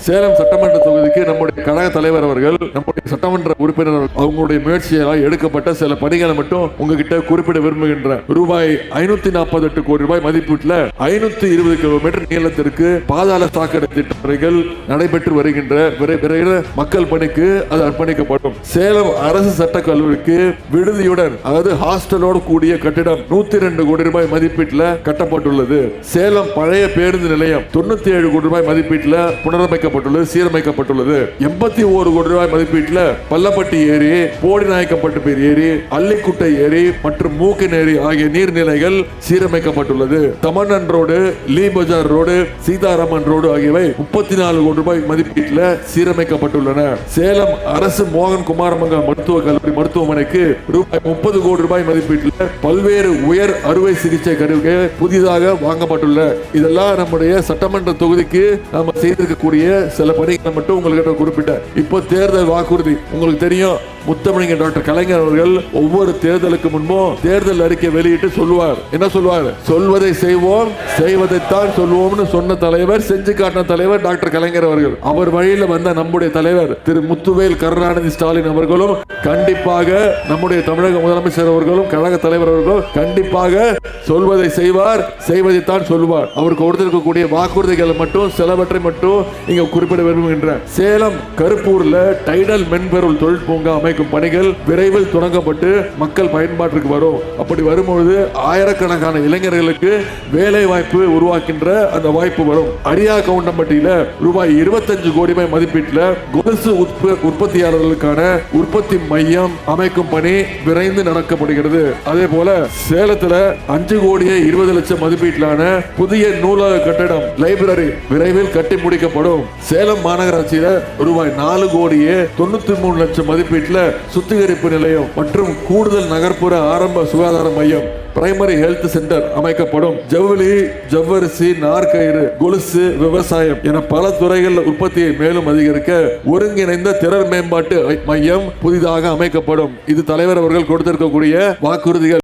சேலம் சட்டமன்ற தொகுதிக்கு நம்முடைய கழக தலைவர் அவர்கள் நம்முடைய சட்டமன்ற உறுப்பினர் அவங்களுடைய முயற்சியால் எடுக்கப்பட்ட சில பணிகளை மட்டும் உங்ககிட்ட குறிப்பிட விரும்புகின்ற ரூபாய் ஐநூத்தி நாற்பது எட்டு கோடி ரூபாய் மதிப்பீட்டில் ஐநூத்தி இருபது கிலோமீட்டர் நீளத்திற்கு பாதாள சாக்கடை திட்ட பணிகள் நடைபெற்று வருகின்ற விரை- விரைவில் மக்கள் பணிக்கு அது அர்ப்பணிக்கப்படும். சேலம் அரசு சட்ட கல்லூரிக்கு விடுதியுடன் அதாவது ஹாஸ்டலோடு கூடிய கட்டிடம் நூத்தி ரெண்டு கோடி ரூபாய் மதிப்பீட்டில் கட்டப்பட்டுள்ளது. சேலம் பழைய பேருந்து நிலையம் தொண்ணூத்தி ஏழு கோடி ரூபாய் மதிப்பீட்டில் புனரமைக்க புனரமைக்கப்பட்டுள்ளது சீரமைக்கப்பட்டுள்ளது. எண்பத்தி ஒரு கோடி ரூபாய் மதிப்பீட்டில் பள்ளப்பட்டி ஏரி போடிநாயக்கப்பட்டு ஏரி அள்ளிக்குட்டை ஏரி மற்றும் மூக்கின் ஏரி ஆகிய நீர்நிலைகள் சீரமைக்கப்பட்டுள்ளது. தமன்னன் ரோடு லீ பஜார் ரோடு சீதாராமன் ரோடு ஆகியவை முப்பத்தி நாலு கோடி ரூபாய் மதிப்பீட்டில் சீரமைக்கப்பட்டுள்ளன. சேலம் அரசு மோகன் குமாரமங்கலம் மருத்துவ கல்லூரி மருத்துவமனைக்கு ரூபாய் முப்பது கோடி ரூபாய் மதிப்பீட்டில் பல்வேறு உயர் அறுவை சிகிச்சை கருவிகள் புதிதாக வாங்கப்பட்டுள்ள இதெல்லாம் நம்முடைய சட்டமன்ற தொகுதிக்கு நம்ம செய்திருக்கக்கூடிய சில பணிகளை மட்டும் உங்கள்கிட்ட குறிப்பிட்டேன். இப்போ தேர்தல் வாக்குறுதி உங்களுக்கு தெரியும். முத்தமிழர் டாக்டர் கலைஞர் அவர்கள் ஒவ்வொரு தேர்தலுக்கு முன்பும் தேர்தல் அறிக்கை வெளியிட்டு சொல்லுவார். என்ன சொல்லுவார்? சொல்வதை செய்வோம் செய்வதைத்தான் சொல்வோம்னு சொன்ன தலைவர் செஞ்சு காட்டின தலைவர் டாக்டர் கலைஞர் அவர்கள். அவர் வழியில் வந்த நம்முடைய தலைவர் திரு முத்துவேல் கருணாநிதி ஸ்டாலின் அவர்களும் கண்டிப்பாக நம்முடைய தமிழக முதலமைச்சர் அவர்களும் கழக தலைவர் அவர்களும் கண்டிப்பாக சொல்வதை செய்வார் செய்வதைத்தான் சொல்வார். அவருக்கு கொடுத்திருக்கக்கூடிய வாக்குறுதிகளை மட்டும் சிலவற்றை மட்டும் இங்க குறிப்பிட விரும்புகின்றேன். சேலம் கருப்பூர்ல டைடல் மென்பொருள் தொழில் பூங்கா அமைக்கும் பணிகள் விரைவில் தொடங்கப்பட்டு மக்கள் பயன்பாட்டிற்கு வரும். அப்படி வரும்பொழுது ஆயிரக்கணக்கான இளைஞர்களுக்கு வேலை வாய்ப்பு உருவாக்கின்ற அந்த வாய்ப்பு வரும். அரியா கவுண்டம்பட்டியில ரூபாய் இருபத்தஞ்சு கோடி ரூபாய் மதிப்பீட்டில் கொலுசு உற்பத்தியாளர்களுக்கான உற்பத்தி மையம் அமைக்கும் பணி விரைந்து நடக்கப்படுகிறது. அதே போல சேலத்துல அஞ்சு கோடியே இருபது லட்சம் மதிப்பீட்டிலான புதிய நூலக கட்டடம் லைப்ரரி விரைவில் கட்டி முடிக்கப்படும். சேலம் மாநகராட்சியில ரூபாய் நாலு கோடியே தொண்ணூத்தி மூணு லட்சம் மதிப்பீட்டில் சுத்திகரிப்பு நிலையம் மற்றும் கூடுதல் நகர்ப்புற ஆரம்ப சுகாதார மையம். பிரைமரி ஹெல்த் சென்டர் அமைக்கப்படும். ஜவுளி ஜவ்வரிசி நார்கயிறு கொலுசு விவசாயம் என பல துறைகளில் உற்பத்தியை மேலும் அதிகரிக்க ஒருங்கிணைந்த திறன் மேம்பாட்டு மையம் புதிதாக அமைக்கப்படும். இது தலைவர் அவர்கள் கொடுத்திருக்கக்கூடிய வாக்குறுதிகள்.